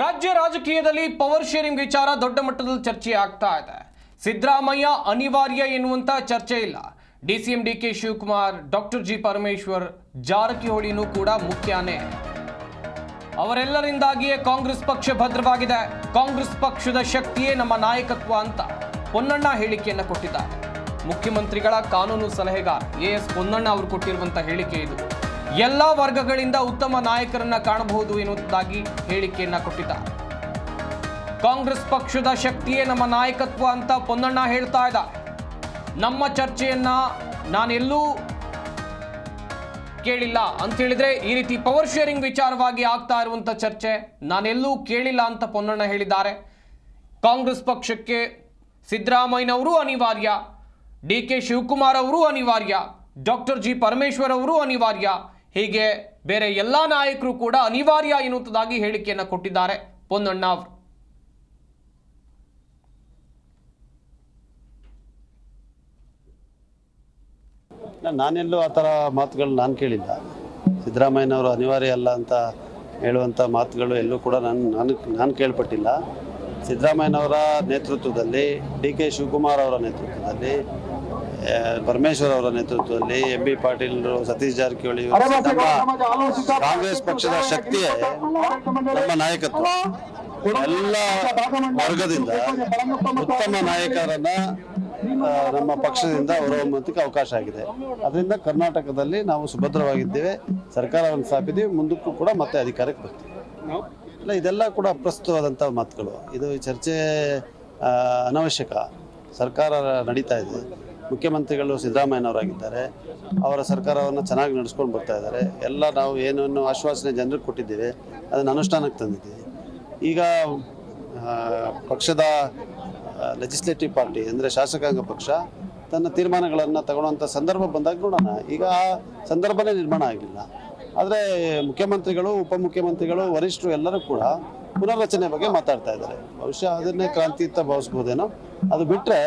ರಾಜ್ಯ ರಾಜಕೀಯದಲ್ಲಿ power sharing ವಿಚಾರ ದೊಡ್ಡ ಮಟ್ಟದಲ್ಲಿ ಚರ್ಚೆ ಆಗ್ತಾ ಇದೆ. ಸಿದ್ದರಾಮಯ್ಯ ಅನಿವಾರ್ಯ ಎನ್ನುವಂತ ಚರ್ಚೆ ಇಲ್ಲ. DCM D K Shivakumar, doctor G Parameshwar ಜಾರಕಿಹೊಳಿನೂ ಕೂಡ ಮುಖ್ಯನೇ. ಅವರೆಲ್ಲರಿಂದಾಗಿಯೇ ಕಾಂಗ್ರೆಸ್ ಪಕ್ಷ ಭದ್ರವಾಗಿದೆ. ಕಾಂಗ್ರೆಸ್ ಪಕ್ಷದ ಶಕ್ತಿಯೇ ನಮ್ಮ ನಾಯಕತ್ವ ಅಂತ ಪೊನ್ನಣ್ಣ ಹೇಳಿಕೆಯನ್ನ ಕೊಟ್ಟಿದ್ದಾರೆ. ಮುಖ್ಯಮಂತ್ರಿಗಳ ಕಾನೂನು ಸಲಹೆಗಾರ ಎ ಎಸ್ ಪೊನ್ನಣ್ಣ ಅವರು ಕೊಟ್ಟಿರುವಂತಹ ಹೇಳಿಕೆ ಇದು. ಎಲ್ಲ ವರ್ಗಗಳಿಂದ ಉತ್ತಮ ನಾಯಕರನ್ನ ಕಾಣಬಹುದು ಎನ್ನುವುದಾಗಿ ಹೇಳಿಕೆಯನ್ನ ಕೊಟ್ಟಿದ್ದಾರೆ. ಕಾಂಗ್ರೆಸ್ ಪಕ್ಷದ ಶಕ್ತಿಯೇ ನಮ್ಮ ನಾಯಕತ್ವ ಅಂತ ಪೊನ್ನಣ್ಣ ಹೇಳ್ತಾ ಇದ್ದ. ನಮ್ಮ ಚರ್ಚೆಯನ್ನ ನಾನೆಲ್ಲೂ ಕೇಳಿಲ್ಲ ಅಂತ ಹೇಳಿದ್ರೆ ಈ ರೀತಿ ಪವರ್ ಶೇರಿಂಗ್ ವಿಚಾರವಾಗಿ ಆಗ್ತಾ ಇರುವಂತ ಚರ್ಚೆ ನಾನೆಲ್ಲೂ ಕೇಳಿಲ್ಲ ಅಂತ ಪೊನ್ನಣ್ಣ ಹೇಳಿದ್ದಾರೆ. ಕಾಂಗ್ರೆಸ್ ಪಕ್ಷಕ್ಕೆ ಸಿದ್ದರಾಮಯ್ಯನವರು ಅನಿವಾರ್ಯ, ಡಿ ಕೆ ಶಿವಕುಮಾರ್ ಅವರು ಅನಿವಾರ್ಯ, ಡಾಕ್ಟರ್ ಜಿ ಪರಮೇಶ್ವರ್ ಅವರು ಅನಿವಾರ್ಯ ಹೀಗೆ ಬೇರೆ ಎಲ್ಲ ನಾಯಕರು ಕೂಡ ಅನಿವಾರ್ಯ ಎನ್ನುವುದಾಗಿ ಹೇಳಿಕೆಯನ್ನು ಕೊಟ್ಟಿದ್ದಾರೆ ಪೊನ್ನಣ್ಣ ಅವರು. ನಾನೆಲ್ಲೂ ಆ ಥರ ಮಾತುಗಳು ನಾನು ಕೇಳಿಲ್ಲ. ಸಿದ್ದರಾಮಯ್ಯನವರು ಅನಿವಾರ್ಯ ಅಲ್ಲ ಅಂತ ಹೇಳುವಂಥ ಮಾತುಗಳು ಎಲ್ಲೂ ಕೂಡ ನಾನು ನಾನು ನಾನು ಕೇಳ್ಪಟ್ಟಿಲ್ಲ. ಸಿದ್ದರಾಮಯ್ಯನವರ ನೇತೃತ್ವದಲ್ಲಿ ಡಿ ಕೆ ಶಿವಕುಮಾರ್ ಅವರ ನೇತೃತ್ವದಲ್ಲಿ ಪರಮೇಶ್ವರ್ ಅವರ ನೇತೃತ್ವದಲ್ಲಿ ಎಂ ಬಿ ಪಾಟೀಲ್ ಸತೀಶ್ ಜಾರಕಿಹೊಳಿ ಕಾಂಗ್ರೆಸ್ ಪಕ್ಷದ ಶಕ್ತಿಯೇ ನಮ್ಮ ನಾಯಕತ್ವ. ಎಲ್ಲ ವರ್ಗದಿಂದ ಉತ್ತಮ ನಾಯಕರನ್ನ ನಮ್ಮ ಪಕ್ಷದಿಂದ ಹೊರಹೊಮ್ಮಕ್ಕೆ ಅವಕಾಶ ಆಗಿದೆ. ಅದರಿಂದ ಕರ್ನಾಟಕದಲ್ಲಿ ನಾವು ಸುಭದ್ರವಾಗಿದ್ದೇವೆ. ಸರ್ಕಾರವನ್ನು ಸ್ಥಾಪಿದ್ದೀವಿ. ಮುಂದಕ್ಕೂ ಕೂಡ ಮತ್ತೆ ಅಧಿಕಾರಕ್ಕೆ ಬರ್ತೀವಿ. ಇಲ್ಲ ಇದೆಲ್ಲ ಕೂಡ ಅಪ್ರಸ್ತುತವಾದಂಥ ಮಾತುಗಳು. ಇದು ಚರ್ಚೆ ಅನವಶ್ಯಕ. ಸರ್ಕಾರ ನಡೀತಾ ಇದೆ. ಮುಖ್ಯಮಂತ್ರಿಗಳು ಸಿದ್ದರಾಮಯ್ಯನವರಾಗಿದ್ದಾರೆ. ಅವರ ಸರ್ಕಾರವನ್ನು ಚೆನ್ನಾಗಿ ನಡೆಸ್ಕೊಂಡು ಬರ್ತಾ ಇದ್ದಾರೆ. ಎಲ್ಲ ನಾವು ಏನೇನು ಆಶ್ವಾಸನೆ ಜನರಿಗೆ ಕೊಟ್ಟಿದ್ದೀವಿ, ಅದನ್ನು ಅನುಷ್ಠಾನಕ್ಕೆ ತಂದಿದ್ದೀವಿ. ಈಗ ಪಕ್ಷದ ಲೆಜಿಸ್ಲೇಟಿವ್ ಪಾರ್ಟಿ ಅಂದರೆ ಶಾಸಕಾಂಗ ಪಕ್ಷ ತನ್ನ ತೀರ್ಮಾನಗಳನ್ನು ತಗೊಳ್ಳುವಂಥ ಸಂದರ್ಭ ಬಂದಾಗ ನೋಡೋಣ. ಈಗ ಆ ಸಂದರ್ಭನೇ ನಿರ್ಮಾಣ ಆಗಿಲ್ಲ. ಆದರೆ ಮುಖ್ಯಮಂತ್ರಿಗಳು, ಉಪಮುಖ್ಯಮಂತ್ರಿಗಳು, ವರಿಷ್ಠರು ಎಲ್ಲರೂ ಕೂಡ ಪುನರ್ರಚನೆ ಬಗ್ಗೆ ಮಾತಾಡ್ತಾ ಇದ್ದಾರೆ. ಬಹುಶಃ ಅದನ್ನೇ ಅಂತ ಭಾವಿಸ್ಬೋದೇನೋ. ಅದು ಬಿಟ್ಟರೆ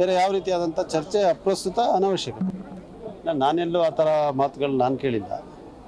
ಬೇರೆ ಯಾವ ರೀತಿಯಾದಂಥ ಚರ್ಚೆ ಅಪ್ರಸ್ತುತ ಅನವಶ್ಯಕ. ನಾನೆಲ್ಲೂ ಆ ಥರ ಮಾತುಗಳು ನಾನು ಕೇಳಿಲ್ಲ.